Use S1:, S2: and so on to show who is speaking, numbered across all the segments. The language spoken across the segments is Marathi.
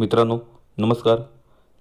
S1: मित्रांनो नमस्कार.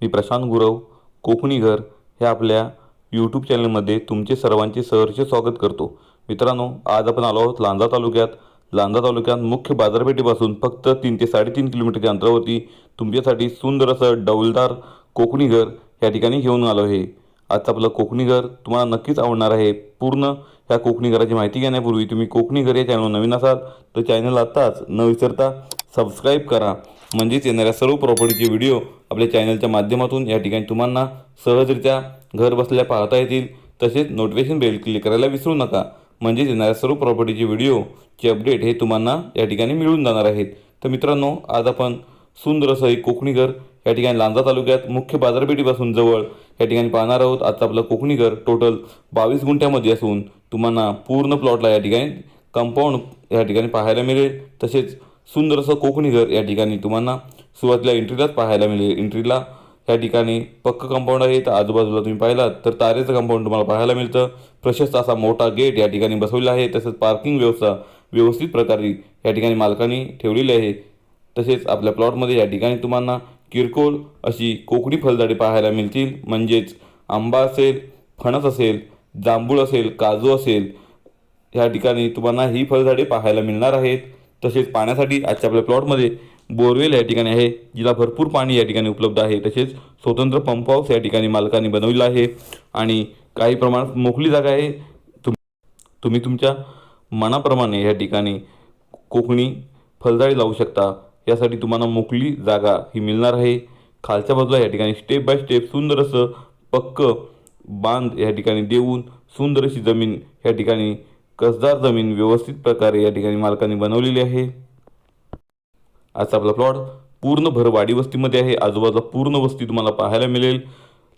S1: मी प्रशांत गुरव कोकणी घर ह्या आपल्या यूट्यूब चॅनलमध्ये तुमचे सर्वांचे सहर्ष स्वागत करतो. मित्रांनो आज आपण आलो आहोत लांजा तालुक्यात. लांजा तालुक्यात मुख्य बाजारपेठेपासून फक्त तीन ते साडेतीन किलोमीटरच्या अंतरावरती तुमच्यासाठी सुंदर असं डौलदार कोकणी घर या ठिकाणी घेऊन आलो आहे. आजचं आपलं कोकणी घर तुम्हाला नक्कीच आवडणार आहे. पूर्ण ह्या कोकणी घराची माहिती घेण्यापूर्वी तुम्ही कोकणी घर या चॅनल नवीन असाल तर चॅनल आत्ताच न विसरता सबस्क्राईब करा. म्हणजेच येणाऱ्या सर्व प्रॉपर्टीचे व्हिडिओ आपल्या चॅनलच्या माध्यमातून या ठिकाणी तुम्हाला सहजरित्या घर बसल्या पाहता येतील. तसेच नोटिफिकेशन बेल क्लिक करायला विसरू नका. म्हणजेच येणाऱ्या सर्व प्रॉपर्टीचे व्हिडिओचे अपडेट हे तुम्हाला या ठिकाणी मिळून जाणार आहेत. तर मित्रांनो आज आपण सुंदर असं एक कोकणी घर या ठिकाणी लांजा तालुक्यात मुख्य बाजारपेठेपासून जवळ या ठिकाणी पाहणार आहोत. आजचं आपलं कोकणी घर टोटल बावीस गुंठ्यामध्ये असून तुम्हाला पूर्ण प्लॉटला या ठिकाणी कंपाऊंड या ठिकाणी पाहायला मिळेल. तसेच सुंदर असं कोकणी घर या ठिकाणी तुम्हाला सुरुवातीला एंट्रीलाच पाहायला मिळेल. एंट्रीला या ठिकाणी पक्क कंपाऊंड आहे. तर आजूबाजूला तुम्ही पाहिलात तर तारेचं कंपाऊंड तुम्हाला पाहायला मिळतं. प्रशस्त असा मोठा गेट या ठिकाणी बसवलेला आहे. तसंच पार्किंग व्यवस्था व्यवस्थित प्रकारे या ठिकाणी मालकांनी ठेवलेली आहे. तसेच आपल्या प्लॉटमध्ये या ठिकाणी तुम्हाला किरकोळ अशी कोकणी फलझाडे पाहायला मिळतील. म्हणजेच आंबा असेल फणस असेल जांभूळ असेल काजू असेल या ठिकाणी तुम्हाला ही फळझाडे पाहायला मिळणार आहेत. तसेच पाण्यासाठी आजच्या आपल्या प्लॉटमध्ये बोरवेल या ठिकाणी आहे जिला भरपूर पाणी या ठिकाणी उपलब्ध आहे. तसेच स्वतंत्र पंप हाऊस या ठिकाणी मालकाने बनवलेला आहे आणि काही प्रमाणात मोकळी जागा आहे. तुम तुम्ही तुमच्या मनाप्रमाणे या ठिकाणी कोकणी फलझाडे लावू शकता. यासाठी तुम्हाला मोकळी जागा ही मिळणार आहे. खालच्या बाजूला या ठिकाणी स्टेप बाय स्टेप सुंदर असं पक्क बांध या ठिकाणी देऊन सुंदर अशी जमीन या ठिकाणी कसदार जमीन व्यवस्थित प्रकारे या ठिकाणी मालकाने बनवलेली आहे. आजचा आपला प्लॉट पूर्ण भरवाडी वस्तीमध्ये आहे. आजूबाजूला पूर्ण वस्ती तुम्हाला पाहायला मिळेल.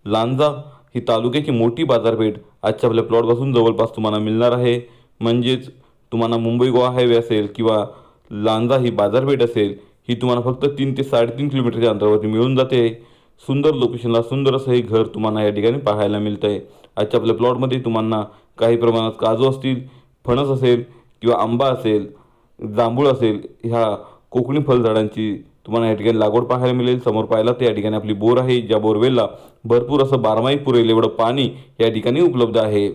S1: लांजा ही तालुक्याची मोठी बाजारपेठ आजच्या आपल्या प्लॉटपासून जवळपास तुम्हाला मिळणार आहे. म्हणजेच तुम्हाला मुंबई गोवा हायवे असेल किंवा लांजा ही बाजारपेठ असेल ही तुम्हाला फक्त तीन ते साडेतीन किलोमीटरच्या अंतरावरती मिळून जाते. सुंदर लोकेशनला सुंदर असं हे घर तुम्हाला या ठिकाणी पाहायला मिळतं आहे आजच्या आपल्या प्लॉटमध्ये तुम्हाला काही प्रमाणात काजू असतील फणस असेल किंवा आंबा असेल जांभूळ असेल ह्या कोकणी फळझाडांची तुम्हाला या ठिकाणी लागवड पाहायला मिळेल. समोर पाहिला तर या ठिकाणी आपली बोर आहे ज्या बोरवेलला भरपूर असं बारमाही पुरेल एवढं पाणी या ठिकाणी उपलब्ध आहे.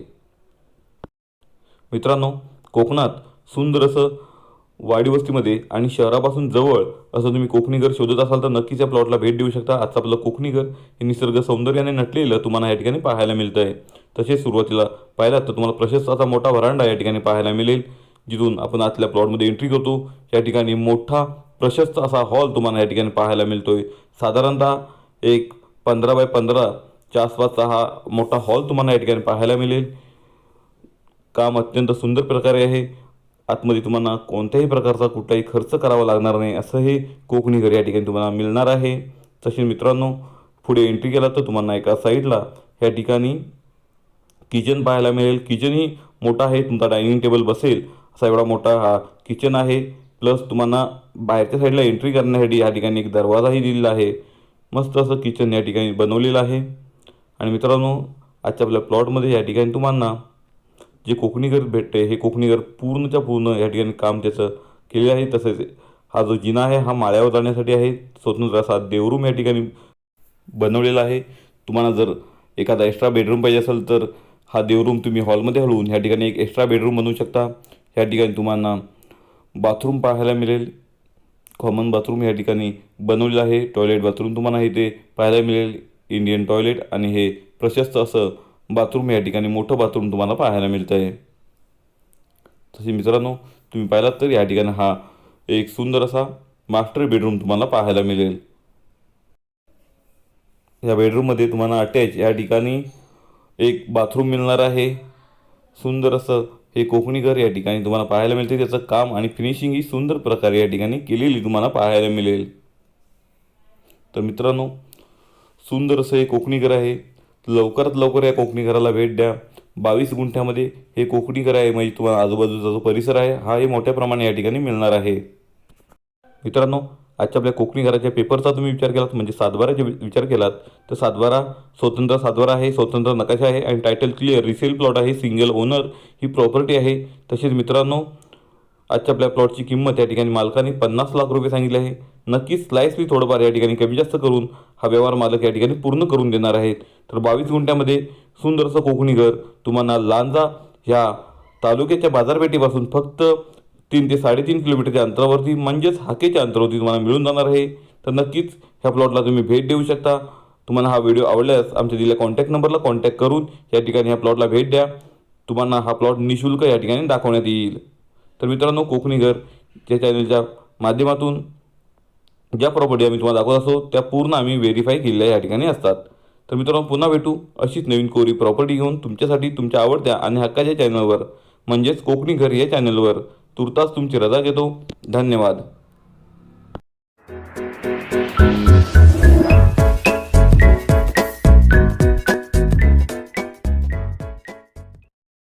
S1: मित्रांनो कोकणात सुंदर असं वाडी वस्तीमध्ये आणि शहरापासून जवळ असं तुम्ही कोकणी घर शोधत असाल तर नक्कीच या प्लॉटला भेट देऊ शकता. आजचं आपलं कोकणी घर हे निसर्ग सौंदर्याने नटलेलं तुम्हाला या ठिकाणी पाहायला मिळतं आहे तसेच सुरुवातीला पाहिलात तर तुम्हाला प्रशस्त असा मोठा व्हरांडा या ठिकाणी पाहायला मिळेल जिथून आपण आतल्या प्लॉटमध्ये एंट्री करतो. या ठिकाणी मोठा प्रशस्त असा हॉल तुम्हाला या ठिकाणी पाहायला मिळतो आहे साधारणतः एक पंधरा बाय पंधराच्या आसपासचा हा मोठा हॉल तुम्हाला या ठिकाणी पाहायला मिळेल. काम अत्यंत सुंदर प्रकारे आहे. आतमध्ये तुम्हाला कोणत्याही प्रकारचा कुठलाही खर्च करावा लागणार नाही असं हे कोकणी घर या ठिकाणी तुम्हाला मिळणार आहे. तसे मित्रांनो पुढे एंट्री केला तर तुम्हाला एका साईडला या ठिकाणी किचन पाहायला मिळेल. किचनही मोठा आहे तुमचा डायनिंग टेबल बसेल. असा एवढा मोठा हा किचन आहे. प्लस तुम्हाला बाहेरच्या साईडला एंट्री करण्यासाठी या ठिकाणी एक दरवाजाही दिलेला आहे. मस्त असं किचन या ठिकाणी बनवलेलं आहे. आणि मित्रांनो आजच्या आपल्या प्लॉटमध्ये या ठिकाणी तुम्हाला जे कोकणीकर भेटते हे कोकणीकर पूर्णच्या पूर्ण या ठिकाणी काम त्याचं केले आहे. तसेच हा जो जिना आहे हा माळ्यावर जाण्यासाठी आहे. स्वतंत्र असा देवरूम या ठिकाणी बनवलेला आहे. तुम्हाला जर एखादा एक्स्ट्रा बेडरूम पाहिजे असेल तर हा देवरूम तुम्ही हॉलमध्ये हलवून ह्या ठिकाणी एक एक्स्ट्रा बेडरूम बनवू शकता. ह्या ठिकाणी तुम्हाला बाथरूम पाहायला मिळेल. कॉमन बाथरूम या ठिकाणी बनवलेलं आहे. टॉयलेट बाथरूम तुम्हाला इथे पाहायला मिळेल. इंडियन टॉयलेट आणि हे प्रशस्त असं बाथरूम या ठिकाणी मोठं बाथरूम तुम्हाला पाहायला मिळतं आहे तसे मित्रांनो तुम्ही पाहिलात तर या ठिकाणी हा एक सुंदर असा मास्टर बेडरूम तुम्हाला पाहायला मिळेल. या बेडरूममध्ये तुम्हाला अटॅच या ठिकाणी एक बाथरूम मिळणार आहे. सुंदर असं हे कोकणी घर या ठिकाणी तुम्हाला पाहायला मिळते. त्याचं काम आणि फिनिशिंग ही सुंदर प्रकारे या ठिकाणी केलेली तुम्हाला पाहायला मिळेल. तर मित्रांनो सुंदर असं हे कोकणी घर आहे. लवकरात लवकर या कोकणी घराला भेट द्या. बावीस गुंठ्यामध्ये हे कोकणी घर आहे. म्हणजे तुम्हाला आजूबाजूचा जो परिसर आहे हा हे मोठ्या प्रमाणे या ठिकाणी मिळणार आहे. मित्रांनो आजच्या आपल्या कोकणी घराच्या पेपरचा तुम्ही विचार केलात म्हणजे सातबाराचा विचार केलात तर सातबारा स्वतंत्र सातबारा आहे स्वतंत्र नकाशा आहे आणि टायटल क्लिअर रिसेल प्लॉट आहे सिंगल ओनर ही प्रॉपर्टी आहे. तसेच मित्रांनो आजच्या आपल्या प्लॉटची किंमत या ठिकाणी मालकाने पन्नास लाख रुपये सांगितले आहे. नक्कीच स्लाईस मी थोडंफार या ठिकाणी कमी जास्त करून हा व्यवहार मालक या ठिकाणी पूर्ण करून देणार आहेत. तर बावीस गुंठ्यामध्ये सुंदरसं कोकणी घर तुम्हाला लांजा ह्या तालुक्याच्या बाजारपेठेपासून फक्त तीन ते साडेतीन किलोमीटरच्या अंतरावरती म्हणजेच हाकेच्या अंतरावरती तुम्हाला मिळून जाणार आहे. तर नक्कीच ह्या प्लॉटला तुम्ही भेट देऊ शकता. तुम्हाला हा व्हिडिओ आवडल्यास आमच्या दिलेल्या कॉन्टॅक्ट नंबरला कॉन्टॅक्ट करून या ठिकाणी ह्या प्लॉटला भेट द्या. तुम्हाला हा प्लॉट निशुल्क या ठिकाणी दाखवण्यात येईल. तर मित्रांनो कोकणी घर या चॅनलच्या माध्यमातून ज्या प्रॉपर्टी आम्ही तुम्हाला दाखवत असतो त्या पूर्ण आम्ही व्हेरीफाय केलेल्या या ठिकाणी असतात. तर मित्रांनो पुन्हा भेटू अशीच नवीन कोरी प्रॉपर्टी घेऊन तुमच्यासाठी तुमच्या आवडत्या आणि हक्काच्या चॅनलवर म्हणजेच कोकणी घर या चॅनलवर तुर्तास तुमची रजा घेतो. धन्यवाद.